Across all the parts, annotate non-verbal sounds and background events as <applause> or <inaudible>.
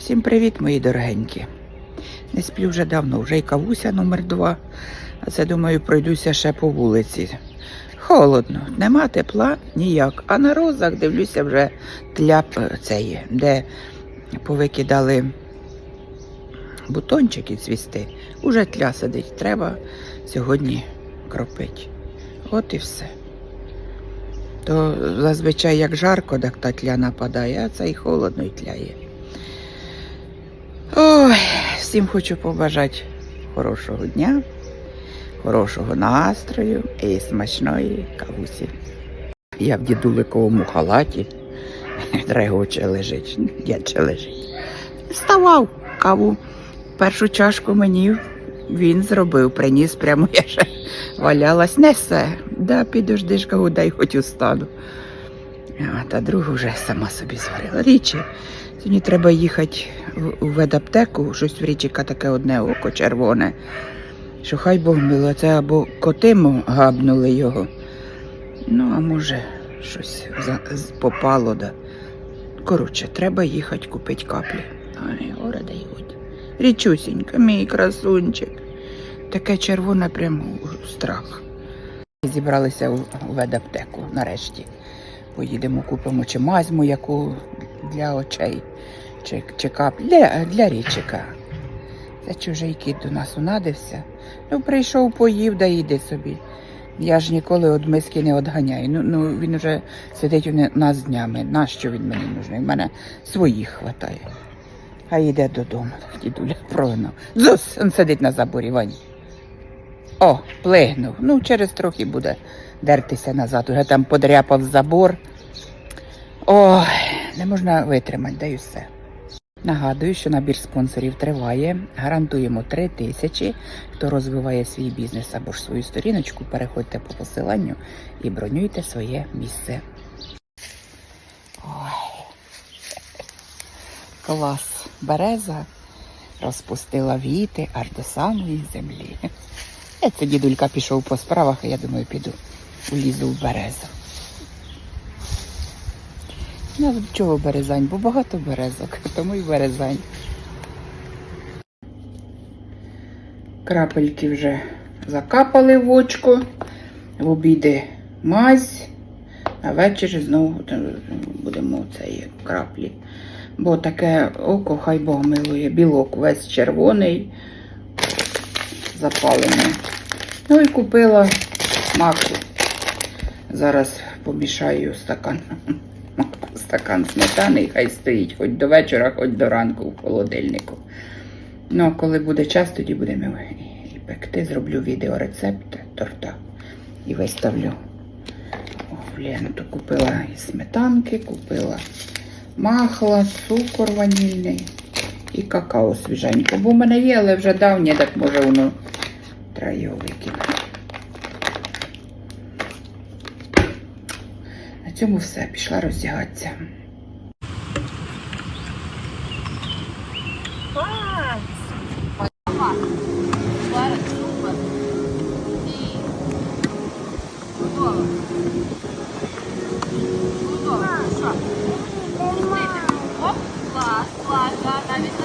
Всім привіт, мої дорогенькі. Не сплю вже давно, вже й кавуся номер два. А це, думаю, пройдуся ще по вулиці. Холодно, нема тепла ніяк. А на розах дивлюся вже тляп цей, де повикидали бутончики цвісти. Уже тля сидить. Треба сьогодні кропити. От і все. То зазвичай як жарко, так та тля нападає, а це і холодно і тляє. Ой, всім хочу побажати хорошого дня, хорошого настрою і смачної кавусі. Я в дідуликовому халаті, регоче лежить, дядче лежить. Вставав каву. Першу чашку мені він зробив, приніс прямо, я ще валялась. Несе, да, підожди ж, дай хоч устану. А та другу вже сама собі зварила. Річі, сьогодні треба їхати в- ведаптеку, щось в річіка таке одне око червоне. Що хай Бог мило, це або коти габнули його. Ну, а може, щось попало. Да. Коротше, треба їхати купити каплі. Ай, горе дай годь. Річусінька, мій красунчик. Таке червоне прямо страх. Зібралися у ведаптеку нарешті. Поїдемо, купимо чи мазьму, яку для очей, чи, чи каплі. Для, для річика. Це чужий кіт до нас унадився. Ну, прийшов, поїв, да йди собі. Я ж ніколи від миски не одганяю. Ну, ну він вже сидить у нас днями. Нащо він мені нужний? У мене своїх хватає. А йде додому, дідуля прогнав. Зус, він сидить на заборі, Вань. О, плигнув. Ну, через трохи буде дертися назад. Уже там подряпав забор. Ой, не можна витримати, да і все. Нагадую, що набір спонсорів триває. Гарантуємо 3 тисячі. Хто розвиває свій бізнес або ж свою сторіночку, переходьте по посиланню і бронюйте своє місце. Ой. Клас. Береза розпустила віти аж до самої землі. Це дідулька пішов по справах, а я думаю, піду улізу в березу. Ну, чого березань? Бо багато березок, <laughs> тому й березань. Крапельки вже закапали в очко, в обіди мазь, а ввечері знову будемо цієї краплі. Бо таке око, хай Бог милує, білок весь червоний, запалений. Ну і купила маку. Зараз помішаю стакан. <laughs> Стакан сметани, і хай стоїть хоч до вечора, хоч до ранку в холодильнику. Ну, а коли буде час, тоді будемо і пекти. Зроблю відеорецепт торта і виставлю О, ленту. Купила і сметанки, купила махла, цукор ванільний і какао свіженько. Бо в мене є, але вже давнє, так може воно треба. На цьому все, пішла роздягатися. Готово. Що? Оп, клас, клас, да, навіть.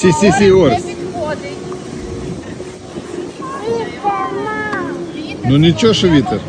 Сі, сі, сі, Орс. не підходить. Вітер Ну, нічого, що вітер.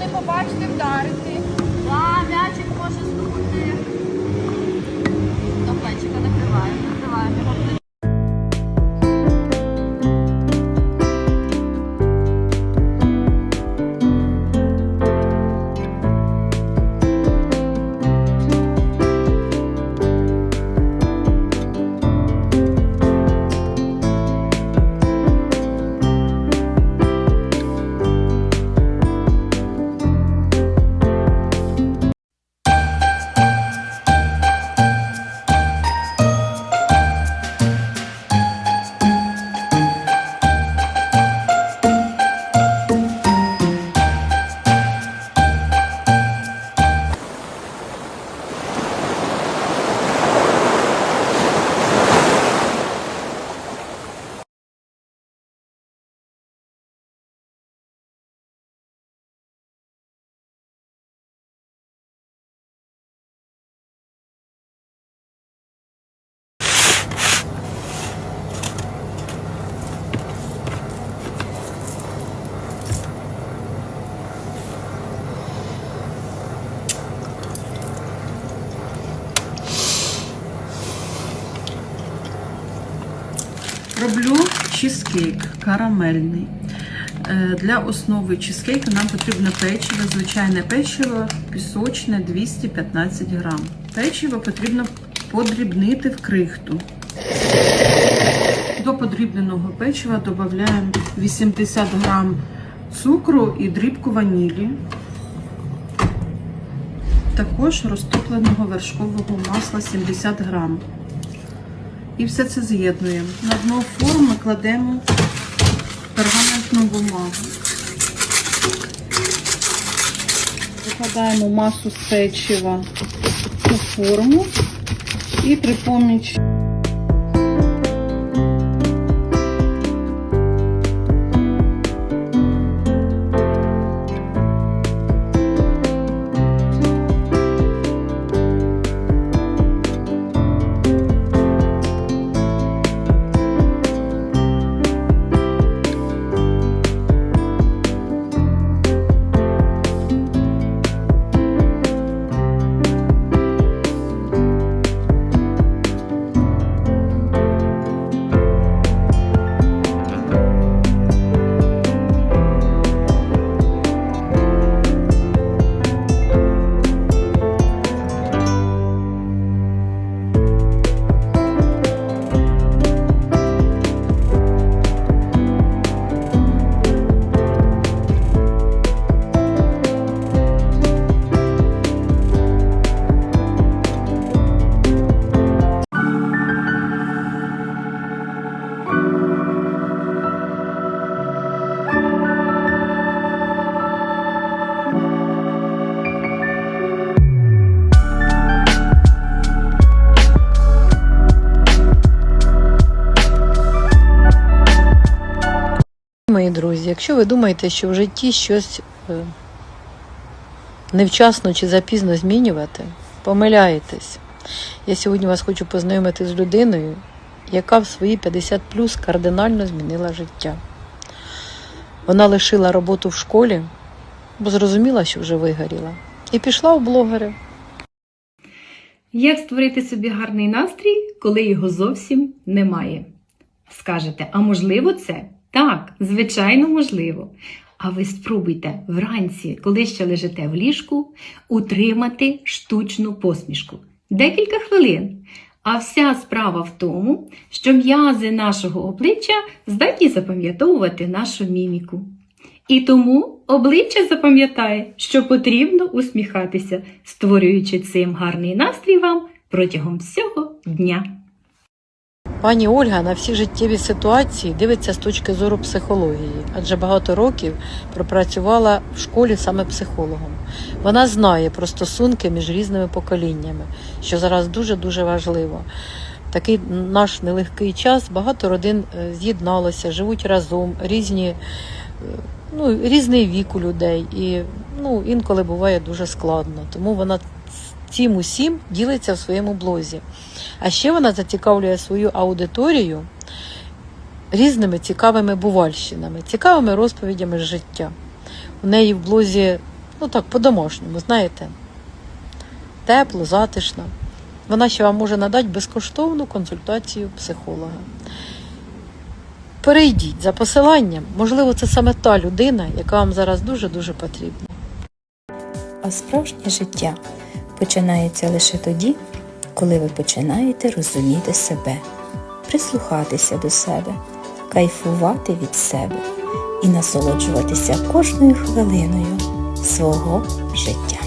Роблю чизкейк карамельний. Е, Для основи чизкейка нам потрібно печиво, звичайне печиво, пісочне 215 грам. Печиво потрібно подрібнити в крихту. До подрібненого печива додаємо 80 грам цукру і дрібку ванілі. Також розтопленого вершкового масла 70 грам. І все це з'єднуємо. На дно форми кладемо пергаментну бумагу. Викладаємо масу з печива у форму і при поміч друзі, якщо ви думаєте, що в житті щось е, невчасно чи запізно змінювати, помиляєтесь. Я сьогодні вас хочу познайомити з людиною, яка в свої 50 плюс кардинально змінила життя. Вона лишила роботу в школі, бо зрозуміла, що вже вигоріла, і пішла у блогери. Як створити собі гарний настрій, коли його зовсім немає? Скажете, а можливо це? Так, звичайно, можливо. А ви спробуйте вранці, коли ще лежите в ліжку, утримати штучну посмішку. Декілька хвилин. А вся справа в тому, що м'язи нашого обличчя здатні запам'ятовувати нашу міміку. І тому обличчя запам'ятає, що потрібно усміхатися, створюючи цим гарний настрій вам протягом всього дня. Пані Ольга на всі життєві ситуації дивиться з точки зору психології, адже багато років пропрацювала в школі саме психологом. Вона знає про стосунки між різними поколіннями, що зараз дуже-дуже важливо. Такий наш нелегкий час багато родин е, з'єдналося, живуть разом, різні, е, ну, різний вік у людей, і ну, інколи буває дуже складно. Тому вона цим усім ділиться в своєму блозі. А ще вона зацікавлює свою аудиторію різними цікавими бувальщинами, цікавими розповідями з життя. У неї в блозі, ну так, по-домашньому, знаєте, тепло, затишно. Вона ще вам може надати безкоштовну консультацію психолога. Перейдіть за посиланням, можливо, це саме та людина, яка вам зараз дуже-дуже потрібна. А справжнє життя починається лише тоді, коли ви починаєте розуміти себе, прислухатися до себе, кайфувати від себе і насолоджуватися кожною хвилиною свого життя.